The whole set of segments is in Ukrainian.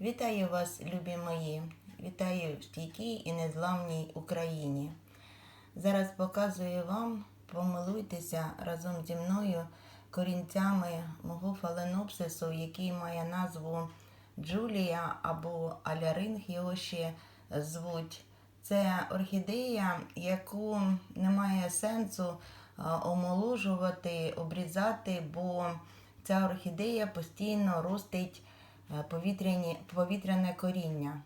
Вітаю вас, любі мої! Вітаю в стійкій і незламній Україні. Зараз показую вам, помилуйтеся разом зі мною корінцями мого фаленопсису, який має назву Джулія або Аляринг його ще звуть. Це орхідея, яку немає сенсу омоложувати, обрізати, бо ця орхідея постійно ростить е, повітряне коріння.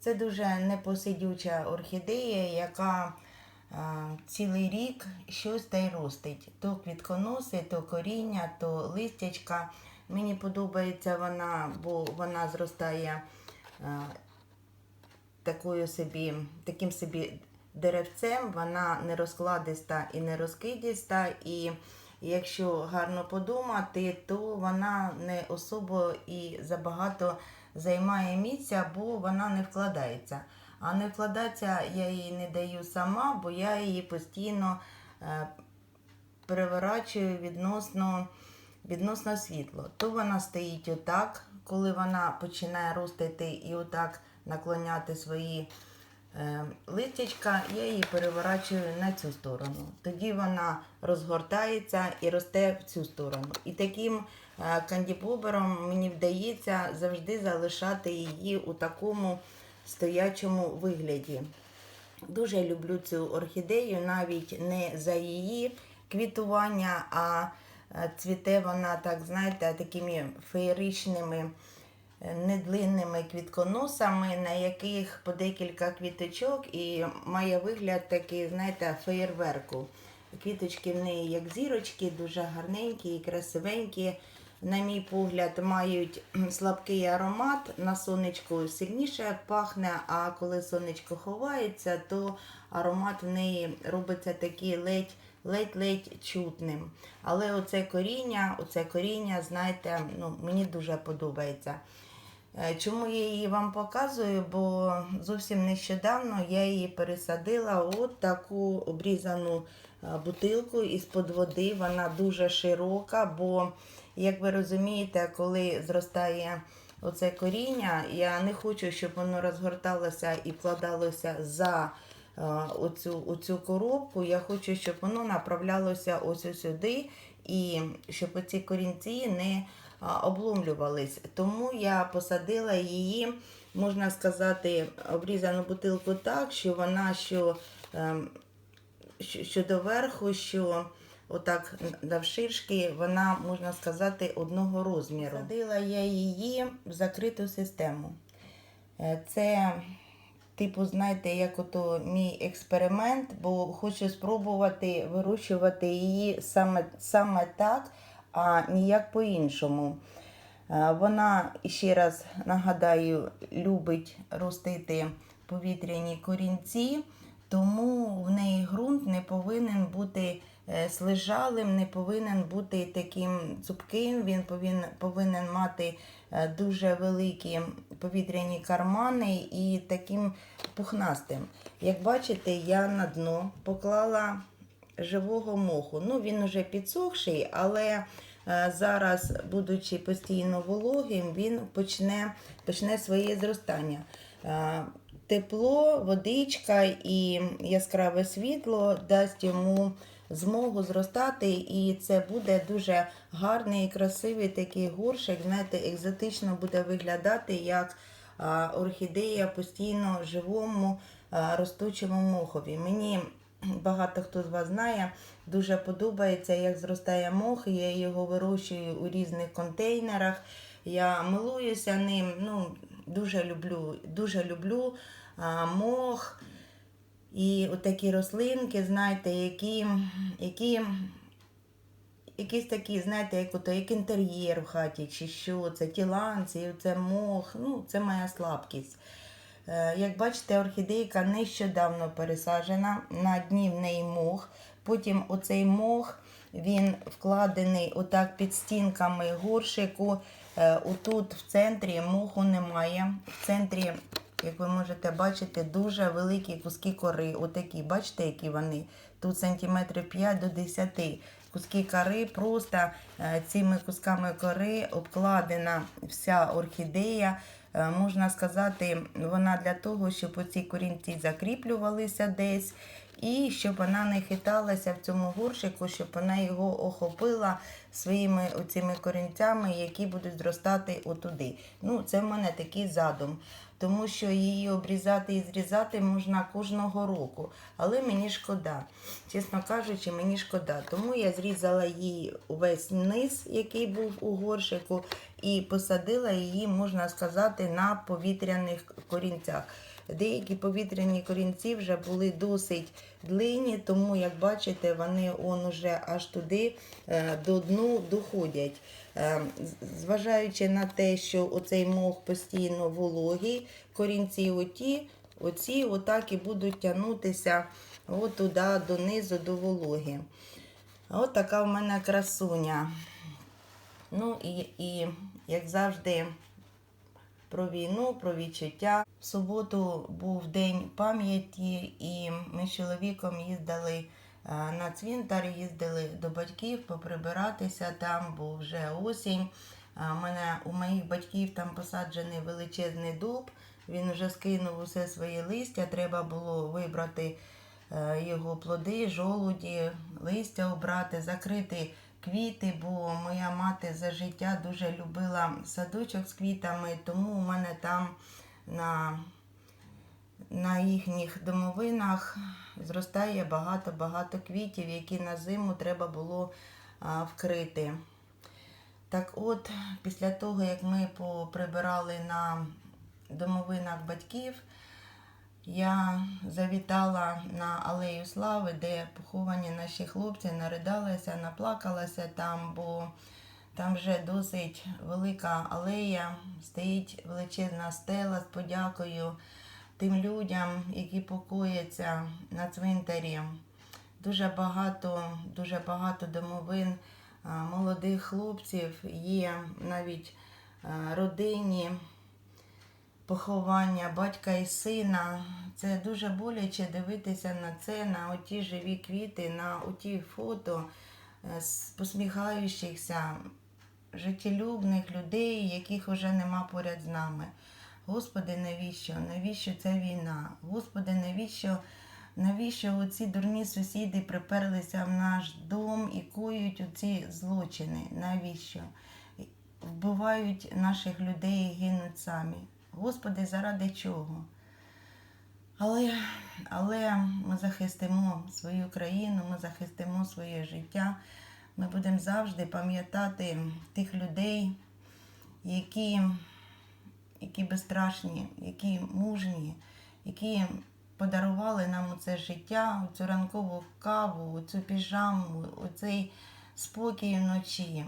Це дуже непосидюча орхідея, яка е, цілий рік щось та й ростить. То квітконоси, то коріння, то листячка. Мені подобається вона, бо вона зростає е, такою собі, таким собі деревцем, вона не розкладиста і не розкидіста. І якщо гарно подумати, то вона не особо і забагато займає місця, бо вона не вкладається. А не вкладатися я їй не даю сама, бо я її постійно е, переворачую відносно, відносно світло. То вона стоїть отак, коли вона починає ростити і отак наклоняти свої листячка, я її переворачую на цю сторону. Тоді вона розгортається і росте в цю сторону. І таким е, кандібобером мені вдається завжди залишати її у такому стоячому вигляді. Дуже люблю цю орхідею, навіть не за її квітування, а е, цвіте вона, так знаєте, такими феєричними е, недлинними квітконосами, на яких по декілька квіточок і має вигляд такий, знаєте, феєрверку. Квіточки в неї як зірочки, дуже гарненькі і красивенькі. На мій погляд, мають слабкий аромат. На сонечку сильніше пахне, а коли сонечко ховається, то аромат в неї робиться такий ледь ледь-ледь чутним. Але оце коріння, оце коріння, знаєте, ну, мені дуже подобається. Е, Чому я її вам показую? Бо зовсім нещодавно я її пересадила от таку обрізану е, бутилку із-под води. Вона дуже широка, бо, як ви розумієте, коли зростає оце коріння, я не хочу, щоб воно розгорталося і вкладалося за е, оцю, оцю коробку. Я хочу, щоб воно направлялося ось сюди, і щоб оці корінці не обломлювались. Тому я посадила її, можна сказати, обрізану бутилку так, що вона що, ем, що, доверху, що отак навширшки, вона, можна сказати, одного розміру. Садила я її в закриту систему. Е, Це, типу, знаєте, як ото мій експеримент, бо хочу спробувати вирощувати її саме, саме так, а ніяк по-іншому. Е, Вона, ще раз нагадаю, любить ростити повітряні корінці, тому в неї ґрунт не повинен бути е, слижалим, не повинен бути таким цупким, він повинен, повинен мати е, дуже великі повітряні кармани і таким пухнастим. Як бачите, я на дно поклала живого моху. Ну, він уже підсохший, але е, зараз, будучи постійно вологим, він почне, почне своє зростання. Е, Тепло, водичка і яскраве світло дасть йому змогу зростати, і це буде дуже гарний і красивий такий горшик. Знаєте, екзотично буде виглядати як орхідея постійно живому ростучому мохові. Мені багато хто з вас знає, дуже подобається, як зростає мох. Я його вирощую у різних контейнерах. Я милуюся ним. Ну, дуже люблю, дуже люблю а, мох. І отакі рослинки, знаєте, які, які якісь такі, знаєте, як, ото, як інтер'єр в хаті, чи що, це тіланці, це мох, ну, це моя слабкість. Е, Як бачите, орхідейка нещодавно пересаджена, на дні в неї мох. Потім оцей мох він вкладений отак під стінками горшику. Е, Отут в центрі моху немає. В центрі, як ви можете бачити, дуже великі куски кори. Отакі, бачите, які вони? Тут сантиметрів 5 до 10. куски кори, просто е, цими кусками кори обкладена вся орхідея. Е, Можна сказати, вона для того, щоб оці корінці закріплювалися десь, і щоб вона не хиталася в цьому горшику, щоб вона його охопила своїми оцими корінцями, які будуть зростати отуди. Ну, це в мене такий задум. Тому що її обрізати і зрізати можна кожного року. Але мені шкода. Чесно кажучи, мені шкода. Тому я зрізала її увесь низ, який був у горшику, і посадила її, можна сказати, на повітряних корінцях. Деякі повітряні корінці вже були досить длинні, тому, як бачите, вони он уже аж туди е, до дну доходять. Е, Зважаючи на те, що оцей мох постійно вологий, корінці оті, оці отак і будуть тягнутися от туди донизу до вологи. От така в мене красуня. Ну і, і як завжди, про війну, про відчуття. В суботу був день пам'яті, і ми з чоловіком їздили е, на цвинтар, їздили до батьків поприбиратися там, бо вже осінь. У мене у моїх батьків там посаджений величезний дуб. Він вже скинув усе своє листя. Треба було вибрати е, його плоди, жолуді, листя обрати, закрити квіти, бо моя мати за життя дуже любила садочок з квітами, тому у мене там на, на їхніх домовинах зростає багато-багато квітів, які на зиму треба було вкрити. Так от, після того, як ми поприбирали на домовинах батьків, я завітала на Алею Слави, де поховані наші хлопці, наридалася, наплакалася там, бо там вже досить велика алея, стоїть величезна стела з подякою тим людям, які покояться на цвинтарі. Дуже багато, дуже багато домовин молодих хлопців є навіть родині поховання батька і сина. Це дуже боляче дивитися на це, на оті живі квіти, на оті фото е, з посміхаючихся, життєлюбних людей, яких вже нема поряд з нами. Господи, навіщо? Навіщо ця війна? Господи, навіщо? Навіщо оці дурні сусіди приперлися в наш дом і коють оці злочини? Навіщо? Вбивають наших людей і гинуть самі. Господи, заради чого? Але, але ми захистимо свою країну, ми захистимо своє життя. Ми будемо завжди пам'ятати тих людей, які, які безстрашні, які мужні, які подарували нам це життя, цю ранкову каву, цю піжаму, оцей спокій вночі.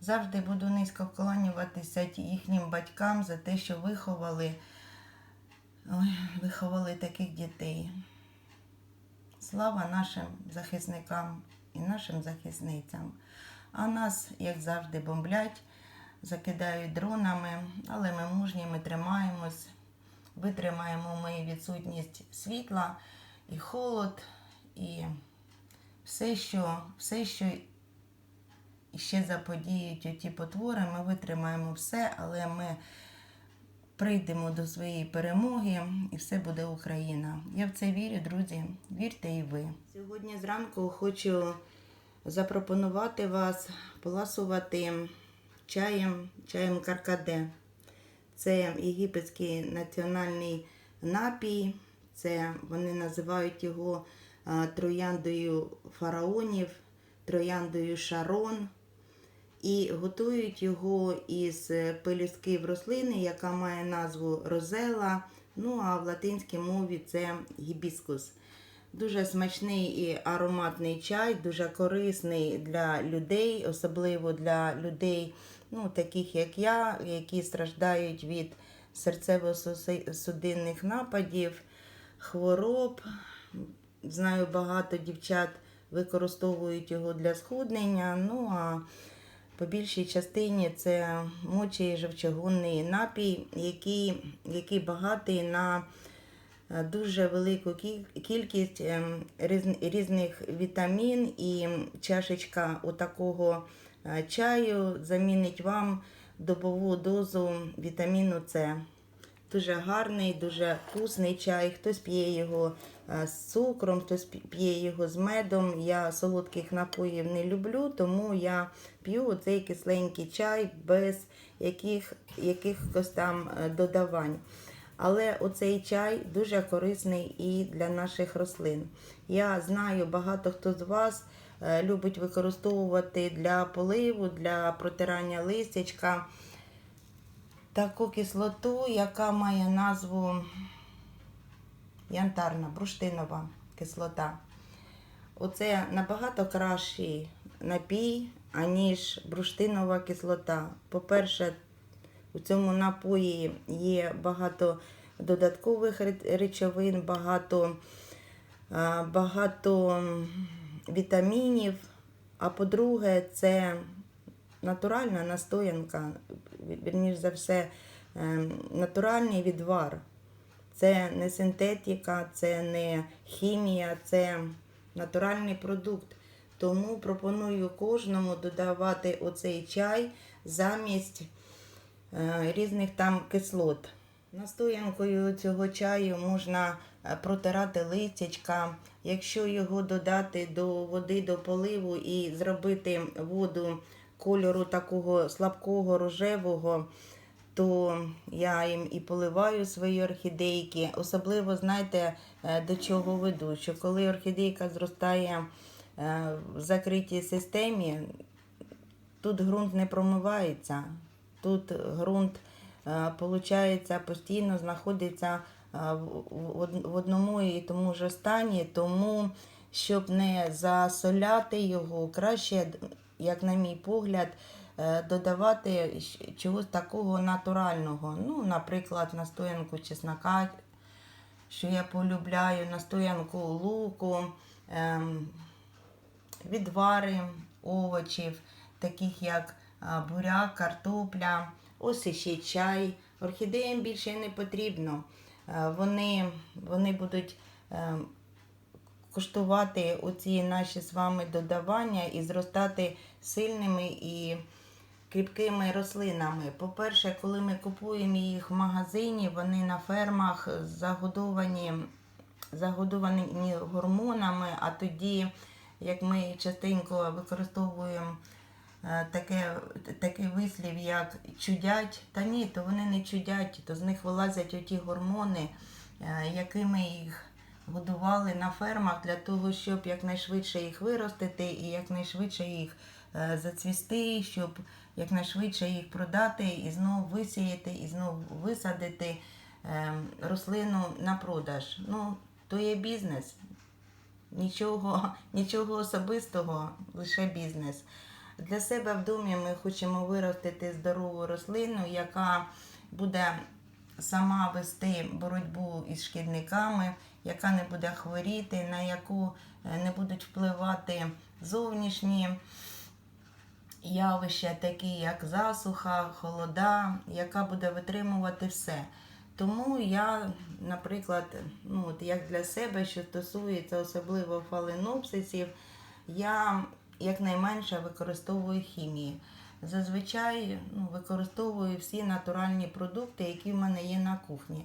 Завжди буду низько вклонюватися їхнім батькам за те, що виховали, виховали таких дітей. Слава нашим захисникам і нашим захисницям. А нас, як завжди, бомблять, закидають дронами, але ми мужні, ми тримаємось, витримаємо ми відсутність світла і холод, і все, що, все, що ще заподіють оті потвори, ми витримаємо все, але ми прийдемо до своєї перемоги і все буде Україна. Я в це вірю, друзі. Вірте і ви. Сьогодні зранку хочу запропонувати вас поласувати чаєм, чаєм каркаде. Це єгипетський національний напій. Це вони називають його трояндою фараонів, трояндою шарон. І готують його із пелюстків рослини, яка має назву розела. Ну а в латинській мові це гібіскус. Дуже смачний і ароматний чай, дуже корисний для людей, особливо для людей, ну, таких як я, які страждають від серцево-судинних нападів, хвороб. Знаю, багато дівчат використовують його для схуднення. Ну а по більшій частині це мочий жовчогонний напій, який, який багатий на е, дуже велику кількість ем, різних вітамін, і чашечка отакого е, чаю замінить вам добову дозу вітаміну С. Дуже гарний, дуже вкусний чай. Хтось п'є його е, з цукром, хтось п'є його з медом. Я солодких напоїв не люблю, тому я п'ю цей кисленький чай без яких, якихось там е, додавань. Але оцей чай дуже корисний і для наших рослин. Я знаю, багато хто з вас е, любить використовувати для поливу, для протирання листячка таку кислоту, яка має назву янтарна, бруштинова кислота. Оце набагато кращий напій, аніж бруштинова кислота. По-перше, у цьому напої є багато додаткових речовин, багато, багато вітамінів. А по-друге, це натуральна настоянка, ві- вірніш за все, ем, натуральний відвар. Це не синтетика, це не хімія, це натуральний продукт. Тому пропоную кожному додавати оцей чай замість е, різних там кислот. Настоянкою цього чаю можна е, протирати листячка. Якщо його додати до води, до поливу і зробити воду кольору такого слабкого рожевого, то я їм і поливаю свої орхідейки. Особливо, знаєте, е, до чого веду, що коли орхідейка зростає е, в закритій системі, тут ґрунт не промивається. Тут ґрунт, е, получається, постійно знаходиться е, в- в од- в одному і тому ж стані, тому щоб не засоляти його, краще, як на мій погляд, е, додавати чогось такого натурального. Ну, наприклад, настоянку чеснока, що я полюбляю, настоянку луку, ем, відвари овочів, таких як буряк, картопля, ось іще чай. Орхідеям більше не потрібно. Е, Вони, вони будуть куштувати оці наші з вами додавання і зростати сильними і кріпкими рослинами. По-перше, коли ми купуємо їх в магазині, вони на фермах загодовані, загодовані гормонами, а тоді, як ми частенько використовуємо е, таке, такий вислів, як чудять, та ні, то вони не чудять, то з них вилазять оті гормони, е, якими їх годували на фермах для того, щоб якнайшвидше їх виростити і якнайшвидше їх е, зацвісти, щоб якнайшвидше їх продати і знову висіяти, і знову висадити е, рослину на продаж. Ну, то є бізнес. Нічого, нічого особистого, лише бізнес. Для себе в домі ми хочемо виростити здорову рослину, яка буде сама вести боротьбу із шкідниками, яка не буде хворіти, на яку е, не будуть впливати зовнішні явища, такі як засуха, холода, яка буде витримувати все. Тому я, наприклад, ну от як для себе, що стосується особливо фаленопсисів, я якнайменше використовую хімії. Зазвичай ну, використовую всі натуральні продукти, які в мене є на кухні.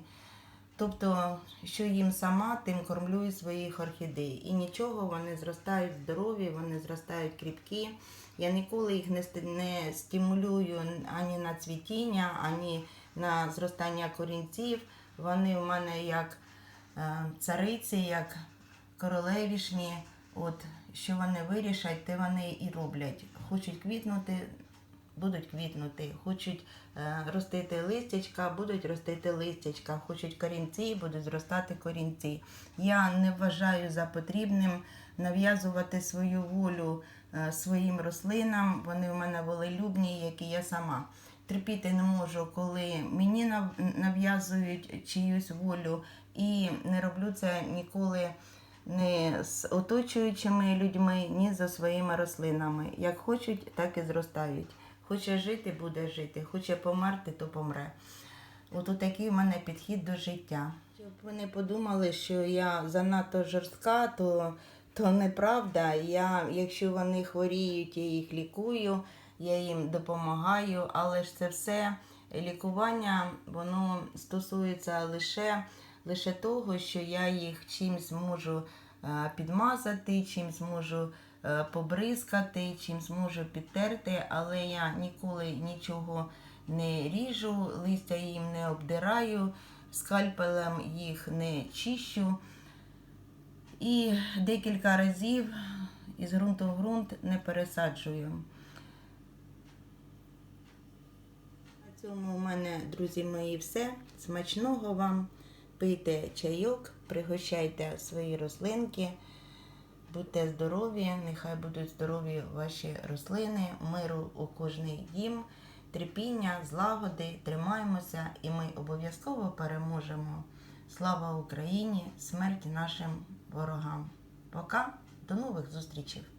Тобто, що їм сама, тим кормлю і своїх орхідей. І нічого, вони зростають здорові, вони зростають кріпкі. Я ніколи їх не, стимулюю ані на цвітіння, ані на зростання корінців. Вони в мене як е, цариці, як королевішні. От що вони вирішать, те вони і роблять. Хочуть квітнути, будуть квітнути, хочуть е, ростити листячка, будуть ростити листячка, хочуть корінці, будуть зростати корінці. Я не вважаю за потрібним нав'язувати свою волю е, своїм рослинам. Вони в мене волелюбні, як і я сама. Терпіти не можу, коли мені нав'язують чиюсь волю, і не роблю це ніколи не з оточуючими людьми, ні за своїми рослинами. Як хочуть, так і зростають. Хоче жити, буде жити, хоче померти, то помре. От такий в мене підхід до життя. Щоб ви не подумали, що я занадто жорстка, то, то неправда. Я, якщо вони хворіють, я їх лікую, я їм допомагаю, але ж це все лікування, воно стосується лише, лише того, що я їх чимсь можу е, підмазати, чимсь можу побризкати, чим зможу підтерти, але я ніколи нічого не ріжу, листя їм не обдираю, скальпелем їх не чищу. І декілька разів із ґрунту в ґрунт не пересаджую. На цьому у мене, друзі мої, все. Смачного вам. Пийте чайок, пригощайте свої рослинки. Будьте здорові, нехай будуть здорові ваші рослини, миру у кожний дім, терпіння, злагоди, тримаємося і ми обов'язково переможемо. Слава Україні! Смерть нашим ворогам! Пока, до нових зустрічей!